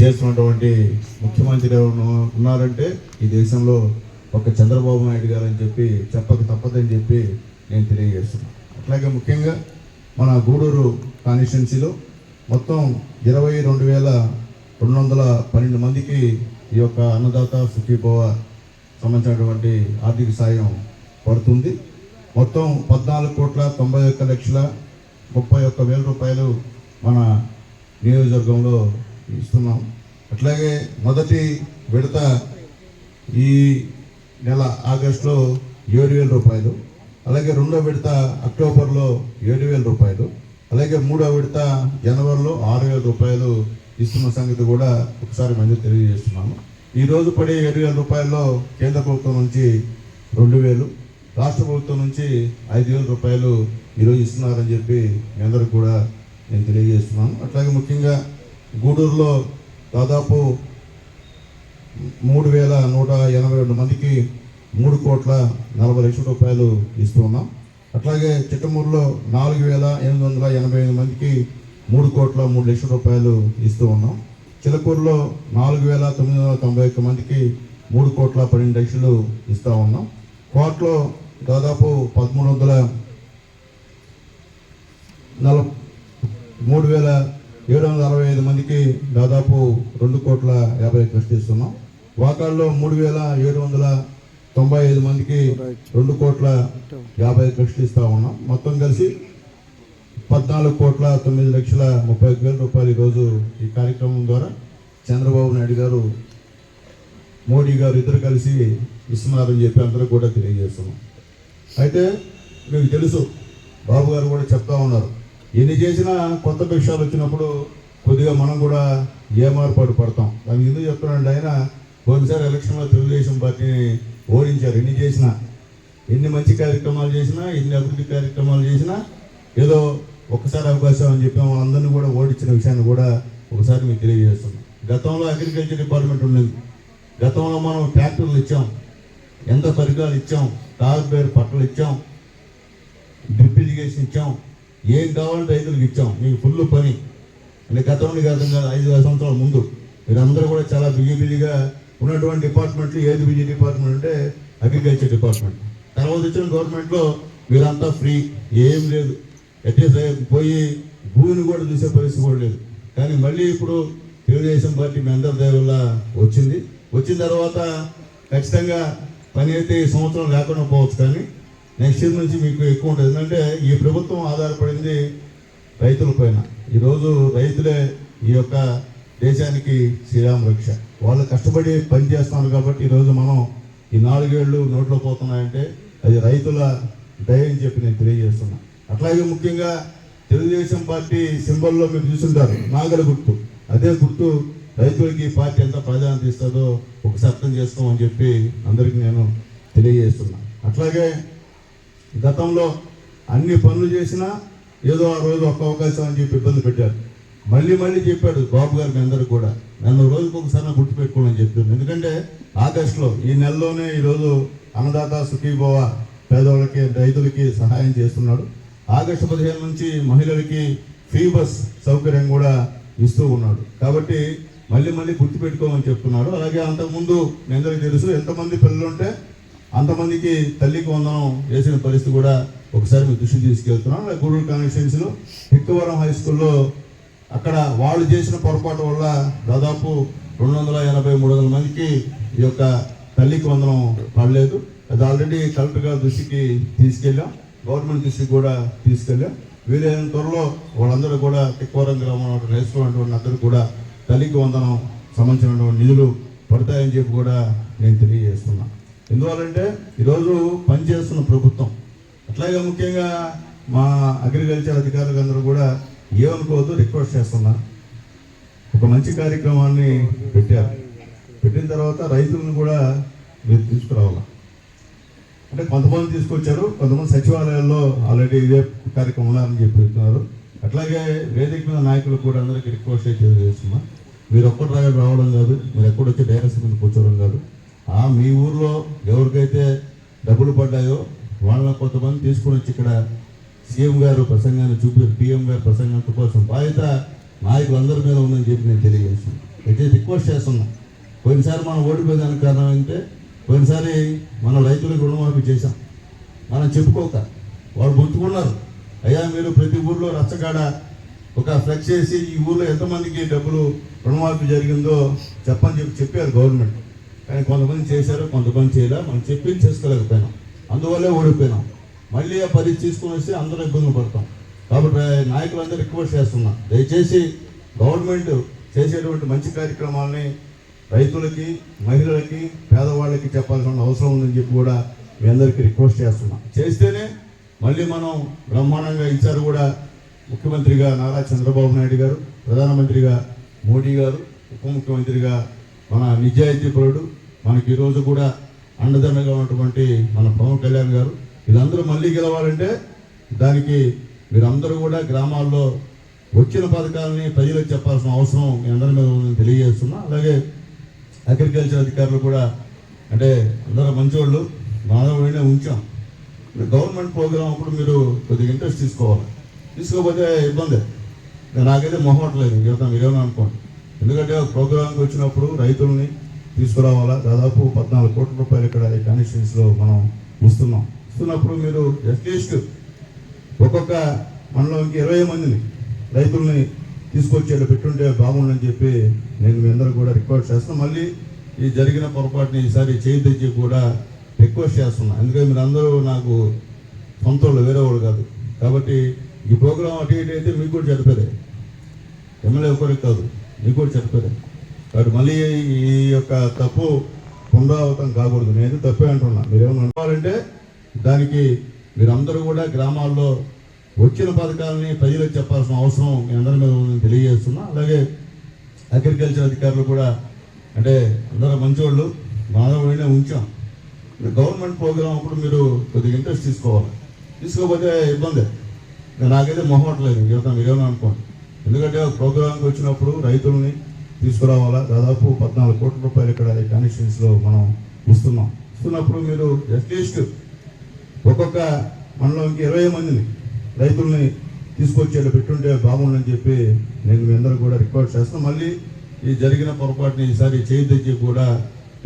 చేస్తున్నటువంటి ముఖ్యమంత్రి ఉన్నారంటే ఈ దేశంలో ఒక చంద్రబాబు నాయుడు గారు అని చెప్పి చెప్పక తప్పదని చెప్పి నేను తెలియజేస్తున్నాను. అట్లాగే ముఖ్యంగా మన గూడూరు కాన్స్టిట్యున్సీలో మొత్తం ఇరవై రెండు వేల రెండు వందల పన్నెండు మందికి ఈ యొక్క అన్నదాత సుఖీభవ సంబంధించినటువంటి ఆర్థిక సాయం పడుతుంది. మొత్తం పద్నాలుగు కోట్ల తొంభై ఒక్క లక్షల ముప్పై ఒక్క వేల రూపాయలు మన నియోజకవర్గంలో ఇస్తున్నాం. అట్లాగే మొదటి విడత ఈ నెల ఆగస్టులో ఏడు వేల రూపాయలు అలాగే రెండో విడత అక్టోబర్లో ఏడు వేల రూపాయలు అలాగే మూడో విడత జనవరిలో ఆరు వేల రూపాయలు ఇస్తున్న సంగతి కూడా ఒకసారి మళ్ళీ తెలియజేస్తున్నాము. ఈ రోజు పడే ఏడు వేల రూపాయల్లో కేంద్ర ప్రభుత్వం నుంచి రెండు వేలు రాష్ట్ర ప్రభుత్వం నుంచి ఐదు వేల రూపాయలు ఈరోజు ఇస్తున్నారని చెప్పి మీ అందరికి కూడా నేను తెలియజేస్తున్నాను. అట్లాగే ముఖ్యంగా గూడూరులో దాదాపు మూడు వేల నూట ఎనభై రెండు మందికి మూడు కోట్ల నలభై లక్షల రూపాయలు ఇస్తూ ఉన్నాం. అట్లాగే చిట్టమూరులో నాలుగు వేల ఎనిమిది వందల ఎనభై ఎనిమిది మందికి మూడు కోట్ల మూడు లక్షల రూపాయలు ఇస్తూ ఉన్నాం. చిలకూరులో నాలుగు వేల తొమ్మిది వందల తొంభై ఒక్క మందికి మూడు కోట్ల పన్నెండు లక్షలు ఇస్తూ ఉన్నాం. కోట్లో దాదాపు పదమూడు వందల నలభై మూడు వేల ఏడు వందల అరవై ఐదు మందికి దాదాపు రెండు కోట్ల యాభై లక్షలు ఇస్తున్నాం వాకాల్లో మూడు వేల ఏడు వందల తొంభై ఐదు మందికి రెండు కోట్ల యాభై లక్షలు ఇస్తూ ఉన్నాం. మొత్తం కలిసి పద్నాలుగు కోట్ల తొమ్మిది లక్షల ముప్పై వేల రూపాయలు ఈరోజు ఈ కార్యక్రమం ద్వారా చంద్రబాబు నాయుడు గారు మోడీ గారు ఇద్దరు కలిసి ఇస్తున్నారని చెప్పి అందరూ కూడా తెలియజేస్తున్నాం. అయితే మీకు తెలుసు బాబు గారు కూడా చెప్తా ఉన్నారు. ఎన్ని చేసినా కొత్త విషయాలు వచ్చినప్పుడు కొద్దిగా మనం కూడా ఏమార్పాటు పడతాం. దానికి ఎందుకు చెప్తున్నానంటే ఆయన పోయినసారి ఎలక్షన్లో తెలుగుదేశం పార్టీని ఓడించారు. ఎన్ని చేసినా ఎన్ని మంచి కార్యక్రమాలు చేసినా ఎన్ని అభివృద్ధి కార్యక్రమాలు చేసినా ఏదో ఒక్కసారి అవకాశం అని చెప్పి మనందరినీ కూడా ఓడించిన విషయాన్ని కూడా ఒకసారి మీకు తెలియజేస్తున్నాం. గతంలో అగ్రికల్చర్ డిపార్ట్మెంట్ ఉండేది. గతంలో మనం ట్రాక్టర్లు ఇచ్చాం. ఎంత పరికరాలు ఇచ్చాం. తాగుబేరు పట్టలు ఇచ్చాం. డ్రిప్ ఇరిగేషన్ ఇచ్చాం. ఏం కావాలంటే రైతులకు ఇచ్చాం. మీకు ఫుల్ పని. అంటే గతంలో కాదు కాదు ఐదు సంవత్సరాల ముందు. మీరందరూ కూడా చాలా బిజీ బిజీగా ఉన్నటువంటి డిపార్ట్మెంట్లు ఏది బిజీ డిపార్ట్మెంట్ అంటే అగ్రికల్చర్ డిపార్ట్మెంట్ తర్వాత వచ్చిన గవర్నమెంట్లో మీరంతా ఫ్రీ ఏం లేదు. ఎట్టే పోయి భూమిని కూడా చూసే పరిస్థితి కూడా లేదు. కానీ మళ్ళీ ఇప్పుడు తెలుగుదేశం పార్టీ మీ అందరి దయ వచ్చింది. వచ్చిన తర్వాత ఖచ్చితంగా పని అయితే ఈ సంవత్సరం లేకుండా పోవచ్చు కానీ నెక్స్ట్ ఇయర్ నుంచి మీకు ఎక్కువ ఉంటుంది. ఎందుకంటే ఈ ప్రభుత్వం ఆధారపడింది రైతుల పైన. ఈరోజు రైతులే ఈ యొక్క దేశానికి శ్రీరామ రక్ష. వాళ్ళు కష్టపడి పనిచేస్తున్నారు కాబట్టి ఈరోజు మనం ఈ నాలుగేళ్ళు నోట్లో పోతున్నాయంటే అది రైతుల దయ అని చెప్పి నేను తెలియజేస్తున్నా. అట్లాగే ముఖ్యంగా తెలుగుదేశం పార్టీ సింబల్లో మీరు చూసుంటారు నాగల గుర్తు. అదే గుర్తు రైతులకి పార్టీ ఎంత ప్రాధాన్యత ఇస్తుందో ఒకసారి అర్థం చేస్తామని చెప్పి అందరికీ నేను తెలియజేస్తున్నా. అట్లాగే గతంలో అన్ని పనులు చేసినా ఏదో ఆ రోజు ఒక్క అవకాశం అని చెప్పి ఇబ్బంది పెట్టారు. మళ్ళీ మళ్ళీ చెప్పాడు బాబు గారికి అందరు కూడా. నన్ను రోజుకు ఒకసారి గుర్తుపెట్టుకోమని చెప్పాను ఎందుకంటే ఆగస్టులో ఈ నెలలోనే ఈరోజు అన్నదాత సుఖీభవ పేదవాళ్ళకి రైతులకి సహాయం చేస్తున్నాడు. ఆగస్టు పదిహేను నుంచి మహిళలకి ఫ్రీ బస్ సౌకర్యం కూడా ఇస్తూ ఉన్నాడు. కాబట్టి మళ్ళీ మళ్ళీ గుర్తుపెట్టుకోమని చెప్తున్నాడు. అలాగే అంతకుముందు మీ అందరికీ తెలుసు ఎంతమంది పిల్లలు ఉంటే అంతమందికి తల్లికి వందనం వేసిన పరిస్థితి కూడా ఒకసారి మీ దృష్టికి తీసుకెళ్తున్నాం. గూడూరు కాన్స్టిట్యున్సీలో హిక్కవరం హై స్కూల్లో అక్కడ వాళ్ళు చేసిన పొరపాటు వల్ల దాదాపు రెండు వందల ఎనభై మూడు వందల మందికి ఈ యొక్క తల్లికి వందనం పడలేదు. అది ఆల్రెడీ కలెక్టర్ గారి దృష్టికి తీసుకెళ్ళాం. గవర్నమెంట్ దృష్టికి కూడా తీసుకెళ్ళాం. వీలైన త్వరలో వాళ్ళందరూ కూడా తిక్కవరం గ్రామంలో నేర్చుకున్నటువంటి అందరూ కూడా తల్లికి వందనం సంబంధించినటువంటి నిధులు పడతాయని చెప్పి కూడా నేను తెలియజేస్తున్నాను ఎందువల్లంటే ఈరోజు పనిచేస్తున్న ప్రభుత్వం. అట్లాగే ముఖ్యంగా మా అగ్రికల్చర్ అధికారులందరూ కూడా ఏమనుకోవద్దు రిక్వెస్ట్ చేస్తున్నా. ఒక మంచి కార్యక్రమాన్ని పెట్టారు. పెట్టిన తర్వాత రైతులను కూడా మీరు తీసుకురావాలి? అంటే కొంతమంది తీసుకొచ్చారు కొంతమంది సచివాలయాల్లో ఆల్రెడీ ఇదే కార్యక్రమం ఉన్నారని చెప్పి చెప్తున్నారు. అట్లాగే వేదిక మీద నాయకులు కూడా అందరికీ రిక్వెస్ట్ చేస్తున్నా. మీరు ఒక్కటి రావడం కాదు మీరు ఎక్కడొచ్చి డైరెక్ట్ మీద కూర్చోవడం కాదు. మీ ఊర్లో ఎవరికైతే డబ్బులు పడ్డాయో వాళ్ళ కొంతమంది తీసుకొని వచ్చి ఇక్కడ సీఎం గారు ప్రసంగాన్ని చూపి పిఎం గారు ప్రసంగం కోసం బాధ్యత నాయకులందరి మీద ఉందని చెప్పి నేను తెలియజేస్తున్నాను. అయితే రిక్వెస్ట్ చేస్తున్నాం. పోయినసారి మనం ఓడిపోయేదానికి కారణం ఏంటంటే పోయినసారి మన రైతులకు రుణమాఫీ చేశాం. మనం చెప్పుకోక వాళ్ళు గుర్తుకున్నారు అయ్యా మీరు ప్రతి ఊర్లో రచ్చగాడ ఒక ఫ్లెక్స్ చేసి ఈ ఊర్లో ఎంతమందికి డబ్బులు రుణమాఫీ జరిగిందో చెప్పని చెప్పి చెప్పారు గవర్నమెంట్. కానీ కొంతమంది చేశారు కొంతమంది చేయలే. మనం చెప్పింది చేసుకోలేకపోయినాం. అందువల్లే ఓడిపోయినాం. మళ్ళీ ఆ పరిస్థితి తీసుకుని వస్తే అందరూ ఇబ్బందులు పడతాం. కాబట్టి నాయకులందరూ రిక్వెస్ట్ చేస్తున్నాం. దయచేసి గవర్నమెంట్ చేసేటువంటి మంచి కార్యక్రమాలని రైతులకి మహిళలకి పేదవాళ్ళకి చెప్పాల్సిన అవసరం ఉందని చెప్పి కూడా మీ అందరికీ రిక్వెస్ట్ చేస్తున్నాం. చేస్తేనే మళ్ళీ మనం బ్రహ్మాండంగా ఇచ్చారు కూడా ముఖ్యమంత్రిగా నారా చంద్రబాబు నాయుడు గారు ప్రధానమంత్రిగా మోడీ గారు ఉప ముఖ్యమంత్రిగా మన నిజాయితీ పరుడు మనకి ఈరోజు కూడా అండదండగా ఉన్నటువంటి మన పవన్ కళ్యాణ్ గారు. వీళ్ళందరూ మళ్ళీ గెలవాలంటే దానికి మీరందరూ కూడా గ్రామాల్లో వచ్చిన పథకాలని ప్రజలకు చెప్పాల్సిన అవసరం మీ అందరి మీద ఉందని తెలియజేస్తున్నా. అలాగే అగ్రికల్చర్ అధికారులు కూడా అంటే అందరూ మంచివాళ్ళు మానవుడినే ఉంచాం. గవర్నమెంట్ ప్రోగ్రామ్ అప్పుడు మీరు కొద్దిగా ఇంట్రెస్ట్ తీసుకోవాలి. తీసుకోకపోతే ఇబ్బంది. నాకైతే మొహవట్లేదు మిగతా మీరేమో అనుకోండి. ఎందుకంటే ప్రోగ్రాంకి వచ్చినప్పుడు రైతుల్ని తీసుకురావాలా? దాదాపు పద్నాలుగు కోట్ల రూపాయలు ఇక్కడ ఈ మనం ఇస్తున్నాం. ఇస్తున్నప్పుడు మీరు అట్లీస్ట్ ఒక్కొక్క మనలోకి ఇరవై మందిని రైతుల్ని తీసుకొచ్చేలా పెట్టుంటే బాగుండని చెప్పి నేను మీ అందరూ కూడా రిక్వెస్ట్ చేస్తున్నాను మళ్ళీ ఈ జరిగిన పొరపాటుని ఈసారి చేయొద్దని చెప్పి కూడా రిక్వెస్ట్ చేస్తున్నాను అందుకే మీరు అందరూ నాకు సొంత వాళ్ళు వేరే వాళ్ళు కాదు. కాబట్టి ఈ ప్రోగ్రాం అటు ఇటు అయితే మీకు కూడా చెప్పేదే. ఎమ్మెల్యే ఒకరికి కాదు మీకు కూడా చెప్పేదే. కాబట్టి మళ్ళీ ఈ యొక్క తప్పు పునరావృతం కాకూడదు. నేను తప్పే అంటున్నా. మీరేమన్నా అనుకోవాలంటే దానికి మీరందరూ కూడా గ్రామాల్లో వచ్చిన పథకాలని ప్రజలకు చెప్పాల్సిన అవసరం మీ అందరి మీద ఉందని తెలియజేస్తున్నా. అలాగే అగ్రికల్చర్ అధికారులు కూడా అంటే అందరూ మంచివాళ్ళు మాధవుడినే ఉంచాం. గవర్నమెంట్ ప్రోగ్రామ్ అప్పుడు మీరు కొద్దిగా ఇంట్రెస్ట్ తీసుకోవాలి. తీసుకోకపోతే ఇబ్బంది. నాకైతే మొహమట్లేదు చెప్తాం మీరేమో అనుకోండి. ఎందుకంటే ఒక ప్రోగ్రామ్కి వచ్చినప్పుడు రైతుల్ని తీసుకురావాలా? దాదాపు పద్నాలుగు కోట్ల రూపాయలు ఇక్కడ ఈ కాన్స్టిట్యూన్సీలో మనం ఇస్తున్నాం. ఇస్తున్నప్పుడు మీరు అట్లీస్ట్ ఒక్కొక్క మండలంకి ఇరవై మందిని రైతుల్ని తీసుకొచ్చేలా పెట్టుంటే బాగుండని చెప్పి నేను మీ అందరూ కూడా రిక్వెస్ట్ చేస్తున్నాను మళ్ళీ ఈ జరిగిన పొరపాటుని ఈసారి చేయొద్దని కూడా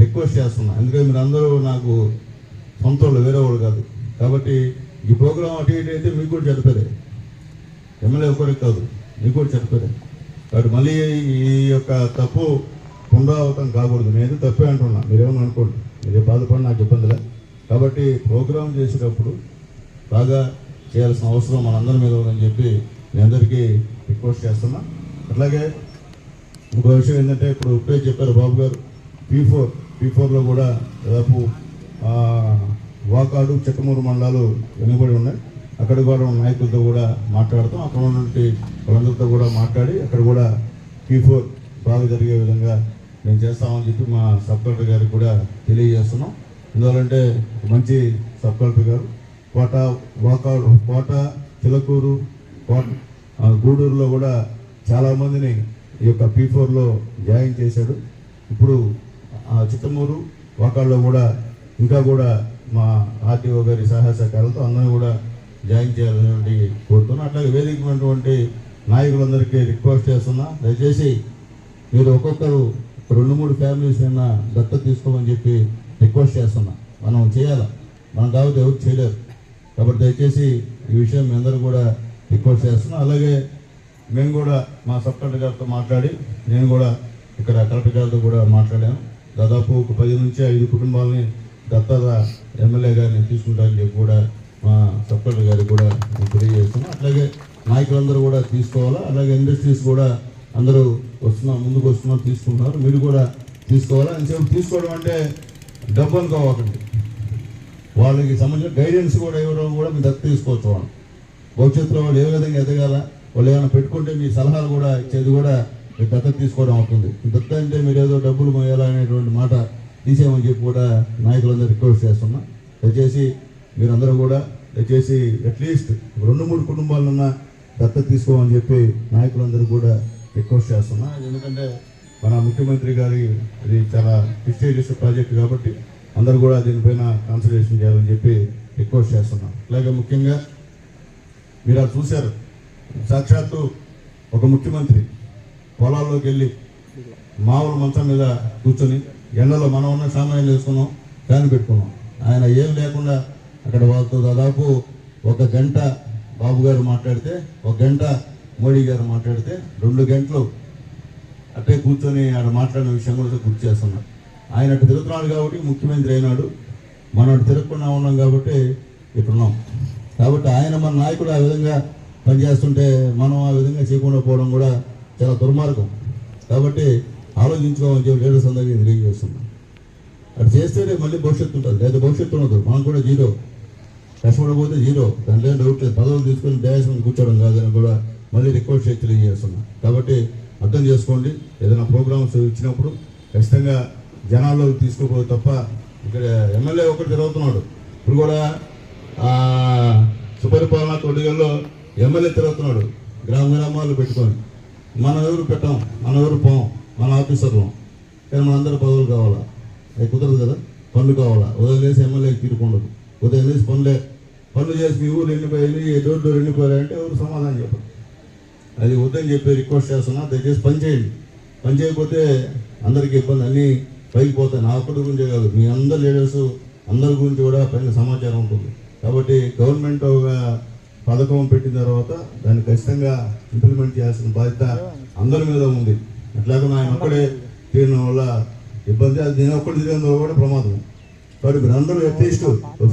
రిక్వెస్ట్ చేస్తున్నాను ఎందుకంటే మీరు అందరూ నాకు సొంత వాళ్ళు వేరే వాళ్ళు కాదు. కాబట్టి ఈ ప్రోగ్రాం అటు ఇటు అయితే మీకు కూడా చెప్పేదే. ఎమ్మెల్యే ఒకరికి కాదు మీకు కూడా చెప్పేదే. కాబట్టి మళ్ళీ ఈ యొక్క తప్పు పునరావృతం కాకూడదు. నేను తప్పే అంటున్నా. మీరేమని అనుకోండి. మీరే బాధపడి నాకు ఇబ్బందిలే కాబట్టి ప్రోగ్రామ్ చేసేటప్పుడు బాగా చేయాల్సిన అవసరం మనందరి మీద ఉందని చెప్పి మీ అందరికీ రిక్వెస్ట్ చేస్తున్నా. అట్లాగే ఇంకో విషయం ఏంటంటే ఇప్పుడు ఇప్పుడే చెప్పారు బాబు గారు పీ ఫోర్ పీ ఫోర్లో కూడా దాదాపు వాకాడు చెక్కమూరు మండలాలు వెనుకబడి ఉన్నాయి. అక్కడ కూడా నాయకులతో కూడా మాట్లాడతాం. అక్కడ ఉన్నటువంటి వాళ్ళందరితో కూడా మాట్లాడి అక్కడ కూడా పీ ఫోర్ బాగా జరిగే విధంగా మేము చేస్తామని చెప్పి మా సబ్ కలెక్టర్ గారికి కూడా తెలియజేస్తున్నాం. ఎందువల్లంటే మంచి సబ్ కలెక్టర్ గారు. కోట వాకాడు కోట చిలకూరు కోట గూడూరులో కూడా చాలామందిని ఈ యొక్క పీ ఫోర్లో జాయిన్ చేశాడు ఇప్పుడు ఆ చిత్తమూరు వాకాల్లో కూడా ఇంకా కూడా మా ఆర్టీఓ గారి సహాయ సహకారాలతో అందరూ కూడా జాయిన్ చేయాలని కోరుతున్నా. అట్లాగే వేదికమైనటువంటి నాయకులందరికీ రిక్వెస్ట్ చేస్తున్నా. దయచేసి మీరు ఒక్కొక్కరు రెండు మూడు ఫ్యామిలీస్ అయినా దత్త తీసుకోమని చెప్పి రిక్వెస్ట్ చేస్తున్నా. మనం చేయాలా? మనం కాబట్టి ఎవరు చేయలేరు. కాబట్టి దయచేసి ఈ విషయం మీ అందరూ కూడా రిక్వెస్ట్ చేస్తున్నాం. అలాగే మేము కూడా మా సబ్ కలెక్టర్ గారితో మాట్లాడి నేను కూడా ఇక్కడ కలెక్టర్ గారితో కూడా మాట్లాడాను. దాదాపు ఒక పది నుంచి ఐదు కుటుంబాలని దత్తత ఎమ్మెల్యే గారిని తీసుకుంటారని చెప్పి కూడా మా సబ్ కలెక్టర్ గారికి కూడా తెలియజేస్తున్నాం. తెలియజేస్తున్నాను అట్లాగే నాయకులందరూ కూడా తీసుకోవాలా? అలాగే ఇండస్ట్రీస్ కూడా అందరూ వస్తున్నాం ముందుకు వస్తున్నారు తీసుకుంటున్నారు. మీరు కూడా తీసుకోవాలా? అని చెప్పి తీసుకోవడం అంటే డబ్బు అనుకోవాలండి వాళ్ళకి సంబంధించిన గైడెన్స్ కూడా ఇవ్వడం కూడా మీ దత్త తీసుకోవచ్చు. వాళ్ళు భవిష్యత్తులో వాళ్ళు ఏ విధంగా ఎదగాల? వాళ్ళు ఏమైనా పెట్టుకుంటే మీ సలహాలు కూడా ఇచ్చేది కూడా మీరు దత్త తీసుకోవడం అవుతుంది. దత్త అంటే మీరు ఏదో డబ్బులు మోయాలనేటువంటి మాట తీసేయమని చెప్పి కూడా నాయకులందరూ రిక్వెస్ట్ చేస్తున్నా. దయచేసి మీరందరూ కూడా దయచేసి అట్లీస్ట్ రెండు మూడు కుటుంబాలన్నా దత్త తీసుకోమని చెప్పి నాయకులందరూ కూడా రిక్వెస్ట్ చేస్తున్నా. ఎందుకంటే మన ముఖ్యమంత్రి గారి అది చాలా ప్రిస్టేజియస్ ప్రాజెక్ట్ కాబట్టి అందరూ కూడా దీనిపైన కాన్సన్ట్రేషన్ చేయాలని చెప్పి రిక్వెస్ట్ చేస్తున్నాం. అలాగే ముఖ్యంగా మీరు అది చూశారు. సాక్షాత్తు ఒక ముఖ్యమంత్రి పొలాల్లోకి వెళ్ళి మామూలు మంచం మీద కూర్చొని ఎండలో మనం ఉన్న సామాన్యం వేసుకున్నాం ఫ్యాన్ పెట్టుకున్నాం. ఆయన ఏం లేకుండా అక్కడ వాళ్ళతో దాదాపు ఒక గంట బాబు గారు మాట్లాడితే ఒక గంట మోడీ గారు మాట్లాడితే రెండు గంటలు అట్టే కూర్చొని ఆడ మాట్లాడిన విషయం కూడా గుర్తు చేస్తున్నాడు ఆయన అటు తిరుగుతున్నాడు కాబట్టి ముఖ్యమంత్రి అయినాడు. మనం అటు తిరగకుండా ఉన్నాం కాబట్టి ఇప్పుడున్నాం. కాబట్టి ఆయన మన నాయకుడు ఆ విధంగా పనిచేస్తుంటే మనం ఆ విధంగా చేయకుండా పోవడం కూడా చాలా దుర్మార్గం. కాబట్టి ఆలోచించుకోమని చెప్పి లీడర్స్ అందరికీ తెలియజేస్తున్నాం. అటు చేస్తేనే మళ్ళీ భవిష్యత్తు ఉంటుంది. లేదా భవిష్యత్తు ఉండదు. మనం కూడా జీరో. కష్టపడకపోతే జీరో. దాంట్లో డౌట్ లేదు. పదవులు తీసుకొని దేశం కూర్చోడం కూర్చోవడం కాదని కూడా మళ్ళీ రిక్వెస్ట్ చేసి తెలియజేస్తున్నాం కాబట్టి అర్థం చేసుకోండి. ఏదైనా ప్రోగ్రామ్స్ ఇచ్చినప్పుడు ఖచ్చితంగా జనాల్లో తీసుకోపోదు తప్ప ఇక్కడ ఎమ్మెల్యే ఒకటి తిరుగుతున్నాడు. ఇప్పుడు కూడా సుపరిపాలన తొడిగల్లో ఎమ్మెల్యే తిరుగుతున్నాడు. గ్రామ గ్రామాలు పెట్టుకొని. మనం ఎవరు పెట్టాం? మనం ఎవరు పోం? మన ఆఫీసర్లు. కానీ మనందరూ పదవులు కావాలా? అది కుదరదు కదా? పనులు కావాలా? ఉదయం లేసి ఎమ్మెల్యే తీరుకుండదు ఉదయం లేసి పనులే పనులు చేసి మీ ఊరు ఎండిపోయింది డోర్ డోర్ ఎండిపోయారంటే ఎవరు సమాధానం చెప్పరు. అది వద్దని చెప్పి రిక్వెస్ట్ చేస్తున్నా దయచేసి పని చేయండి. పని చేయకపోతే అందరికీ ఇబ్బంది. అన్నీ పైకి పోతాయి. నా ఒక్కడి గురించే కాదు మీ అందరి లీడర్స్ అందరి గురించి కూడా పైన సమాచారం ఉంటుంది. కాబట్టి గవర్నమెంట్ ఒక పథకం పెట్టిన తర్వాత దాన్ని ఖచ్చితంగా ఇంప్లిమెంట్ చేయాల్సిన బాధ్యత అందరి మీద ఉంది. అట్లాగే నా ఒక్కడే తీరడం వల్ల ఇబ్బంది అది నేను ఒక్కటి తీరడం కూడా ప్రమాదం. కాబట్టి మీరు అందరూ అట్లీస్ట్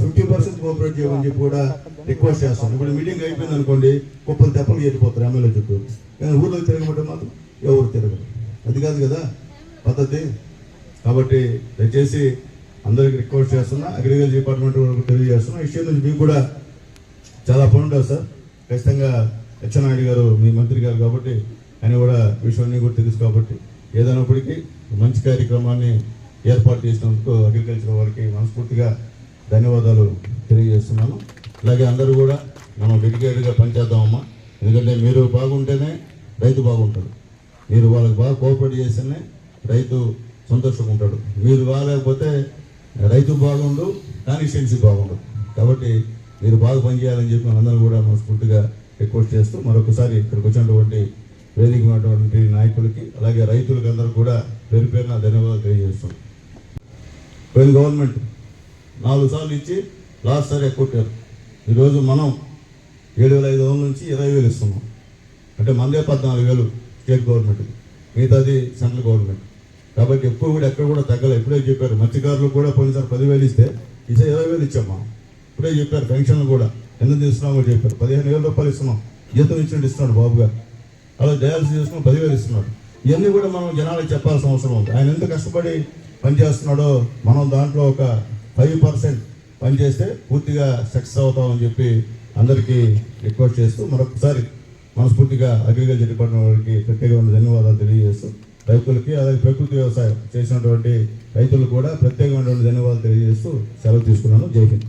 ఫిఫ్టీ పర్సెంట్ కోఆపరేట్ చేయమని చెప్పి కూడా రిక్వెస్ట్ చేస్తాను ఇప్పుడు మీటింగ్ అయిపోయింది అనుకోండి కుప్పలు తెప్పలు చేరిపోతారు ఎమ్మెల్యే చుట్టూ. కానీ ఊళ్ళో తిరగమంటే మాత్రం ఎవరు తిరగరు అది కాదు కదా పద్ధతి. కాబట్టి దయచేసి అందరికి రిక్వెస్ట్ చేస్తున్నా అగ్రికల్చర్ డిపార్ట్మెంట్ వరకు తెలియజేస్తున్నా. విషయం నుంచి మీకు కూడా చాలా పని ఉంటుంది సార్. ఖచ్చితంగా అచ్చెన్నాయుడు గారు మీ మంత్రి గారు కాబట్టి ఆయన కూడా విషయాన్ని కూడా తెలుసు కాబట్టి ఏదైనప్పటికీ మంచి కార్యక్రమాన్ని ఏర్పాటు చేసినందుకు అగ్రికల్చర్ వారికి మనస్ఫూర్తిగా ధన్యవాదాలు తెలియజేస్తున్నాను. అలాగే అందరూ కూడా మనం డెడికేటెడ్గా పనిచేద్దామమ్మా. ఎందుకంటే మీరు బాగుంటేనే రైతు బాగుంటాడు. మీరు వాళ్ళకి బాగా కోఆపరేట్ చేస్తేనే రైతు సంతోషంగా ఉంటాడు. మీరు బాగలేకపోతే రైతు బాగుండు కాన్స్టిట్యున్సీ బాగుండదు కాబట్టి మీరు బాగా పనిచేయాలని చెప్పి అందరూ కూడా మనస్ఫూర్తిగా రిక్వెస్ట్ చేస్తూ మరొకసారి ఇక్కడికి వచ్చినటువంటి వేదిక ఉన్నటువంటి నాయకులకి అలాగే రైతులకి అందరూ కూడా పేరు పేరున ధన్యవాదాలు తెలియజేస్తాం. పోయిన గవర్నమెంట్ నాలుగు సార్లు ఇచ్చి లాస్ట్ సారి ఎక్కొట్టారు. ఈరోజు మనం ఏడు వేల ఐదు వందల నుంచి ఇరవై వేలు ఇస్తున్నాం. అంటే మందే పద్నాలుగు వేలు స్టేట్ గవర్నమెంట్ మిగతాది సెంట్రల్ గవర్నమెంట్. కాబట్టి ఎక్కువ కూడా ఎక్కడ కూడా తగ్గలేదు. ఇప్పుడే చెప్పారు మత్స్యకారులు కూడా పోయినసారి పదివేలు ఇస్తే ఈసారి ఇరవై వేలు ఇచ్చామా ఇప్పుడే చెప్పారు పెన్షన్లు కూడా ఎందుకు తీస్తున్నాం కూడా చెప్పారు. పదిహేను వేల రూపాయలు ఇస్తున్నాం. జీతం ఇచ్చినట్టు ఇస్తున్నాడు బాబు గారు అలా డయాలసిస్ చేసుకుని పదివేలు ఇస్తున్నాడు. ఇవన్నీ కూడా మనం జనాలకు చెప్పాల్సిన అవసరం ఉంది. ఆయన ఎంత కష్టపడి పనిచేస్తున్నాడో మనం దాంట్లో ఒక ఫైవ్ పర్సెంట్ పనిచేస్తే పూర్తిగా సక్సెస్ అవుతామని చెప్పి అందరికీ రిక్వెస్ట్ చేస్తూ మరొకసారి మనస్ఫూర్తిగా అగ్రికల్చర్ డిపార్ట్మెంట్ వారికి ప్రత్యేకమైన ధన్యవాదాలు తెలియజేస్తూ రైతులకి అలాగే ప్రకృతి వ్యవసాయం చేసినటువంటి రైతులకు కూడా ప్రత్యేకమైనటువంటి ధన్యవాదాలు తెలియజేస్తూ సెలవు తీసుకున్నాను. జై హింద్.